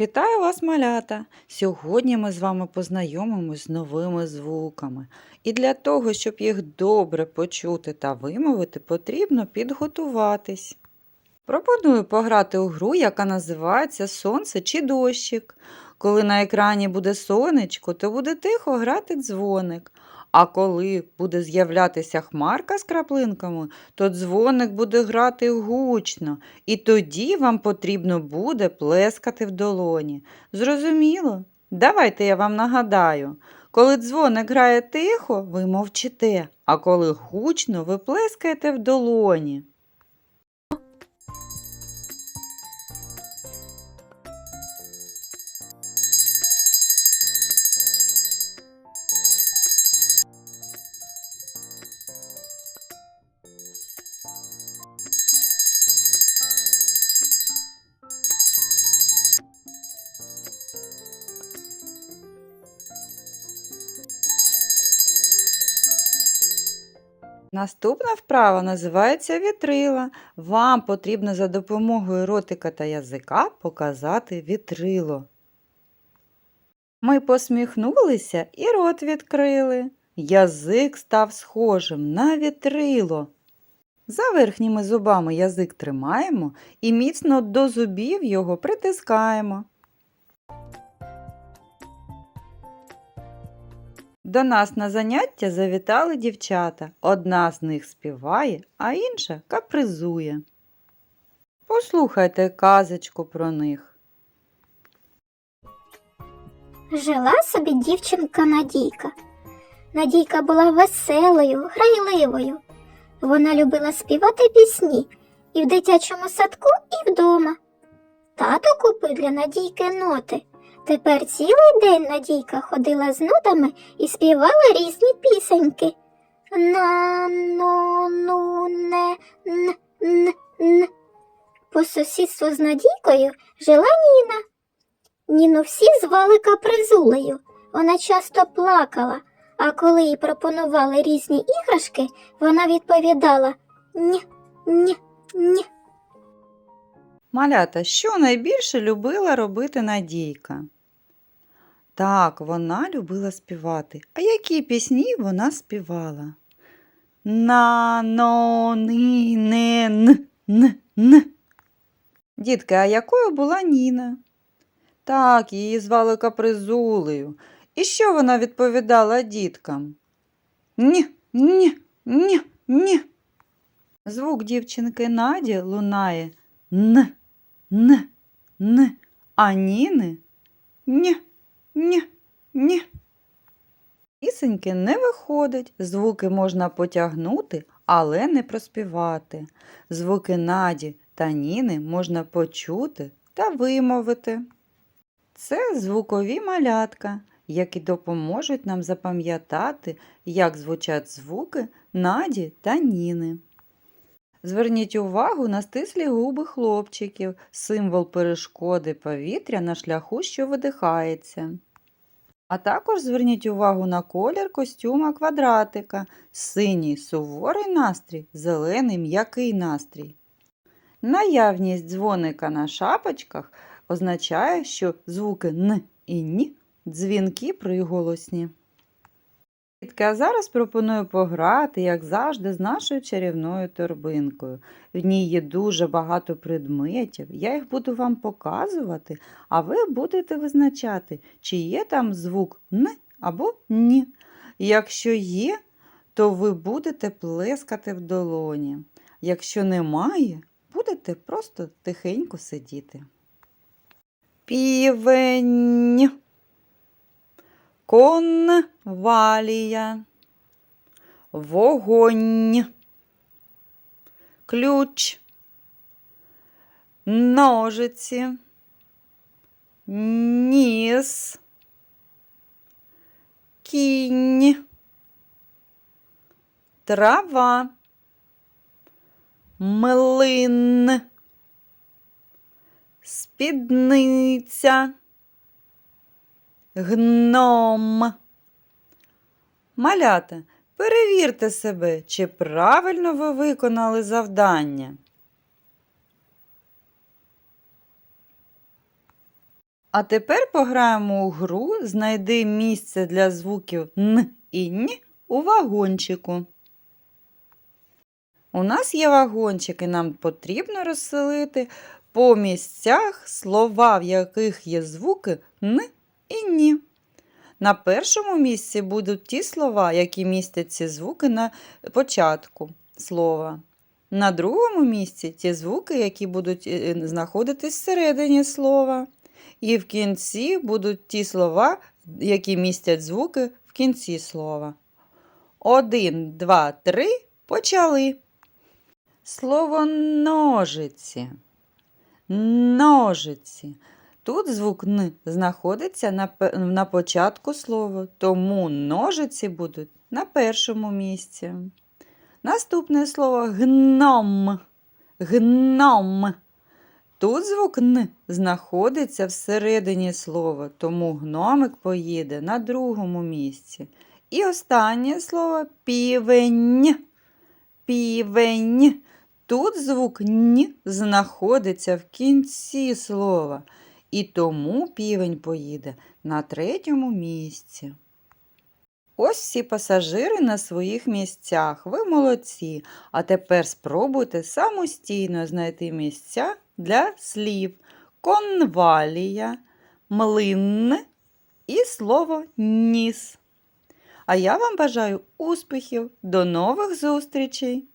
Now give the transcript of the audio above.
Вітаю вас, малята! Сьогодні ми з вами познайомимось з новими звуками. І для того, щоб їх добре почути та вимовити, потрібно підготуватись. Пропоную пограти у гру, яка називається Сонце чи дощик. Коли на екрані буде сонечко, то буде тихо грати дзвоник. А коли буде з'являтися хмарка з краплинками, то дзвоник буде грати гучно, і тоді вам потрібно буде плескати в долоні. Зрозуміло? Давайте я вам нагадаю. Коли дзвоник грає тихо, ви мовчите, а коли гучно, ви плескаєте в долоні. Наступна вправа називається вітрила. Вам потрібно за допомогою ротика та язика показати вітрило. Ми посміхнулися і рот відкрили. Язик став схожим на вітрило. За верхніми зубами язик тримаємо і міцно до зубів його притискаємо. До нас на заняття завітали дівчата. Одна з них співає, а інша капризує. Послухайте казочку про них. Жила собі дівчинка Надійка. Надійка була веселою, грайливою. Вона любила співати пісні і в дитячому садку, і вдома. Тато купив для Надійки ноти. Тепер цілий день Надійка ходила з нотами і співала різні пісеньки. На, но, ну, не, н, н, н. По сусідству з Надійкою жила Ніна. Ніну всі звали капризулею. Вона часто плакала, а коли їй пропонували різні іграшки, вона відповідала ні, ні, ні. Малята, що найбільше любила робити Надійка? Так, вона любила співати. А які пісні вона співала? На, но, ни, н, н, н. Дітки, а якою була Ніна? Так, її звали Капризулею. І що вона відповідала діткам? Ні, ні, ні, ні. Звук дівчинки Наді лунає н, н, н, а Ніни ні, ні, ні. Пісеньки не виходить, звуки можна потягнути, але не проспівати. Звуки Наді та Ніни можна почути та вимовити. Це звукові малятка, які допоможуть нам запам'ятати, як звучать звуки Наді та Ніни. Зверніть увагу на стислі губи хлопчиків, символ перешкоди повітря на шляху, що видихається. А також зверніть увагу на колір костюма квадратика, синій суворий настрій, зелений м'який настрій. Наявність дзвоника на шапочках означає, що звуки Н і Н дзвінки приголосні. А зараз пропоную пограти, як завжди, з нашою чарівною торбинкою. В ній є дуже багато предметів. Я їх буду вам показувати, а ви будете визначати, чи є там звук Н або Н. Якщо є, то ви будете плескати в долоні. Якщо немає, будете просто тихенько сидіти. Півень. Конвалія. Вогонь. Ключ. Ножиці. Ніс. Кінь. Трава. Млин. Спідниця. Гном. Малята, перевірте себе, чи правильно ви виконали завдання. А тепер пограємо у гру Знайди місце для звуків Н і Н у вагончику. У нас є вагончик, і нам потрібно розселити по місцях слова, в яких є звуки Н і Ні. На першому місці будуть ті слова, які містять ці звуки на початку слова. На другому місці ті звуки, які будуть е, е, знаходитись всередині слова. І в кінці будуть ті слова, які містять звуки в кінці слова. Один, два, три. Почали. Слово ножиці. Ножиці. Тут звук Н знаходиться на, на початку слова, тому ножиці будуть на першому місці. Наступне слово гном. Гном. Тут звук Н знаходиться всередині слова, тому гномик поїде на другому місці. І останнє слово півень. Півень. Тут звук Н знаходиться в кінці слова, і тому півень поїде на третьому місці. Ось всі пасажири на своїх місцях. Ви молодці. А тепер спробуйте самостійно знайти місця для слів конвалія, млин і слово ніс. А я вам бажаю успіхів. До нових зустрічей!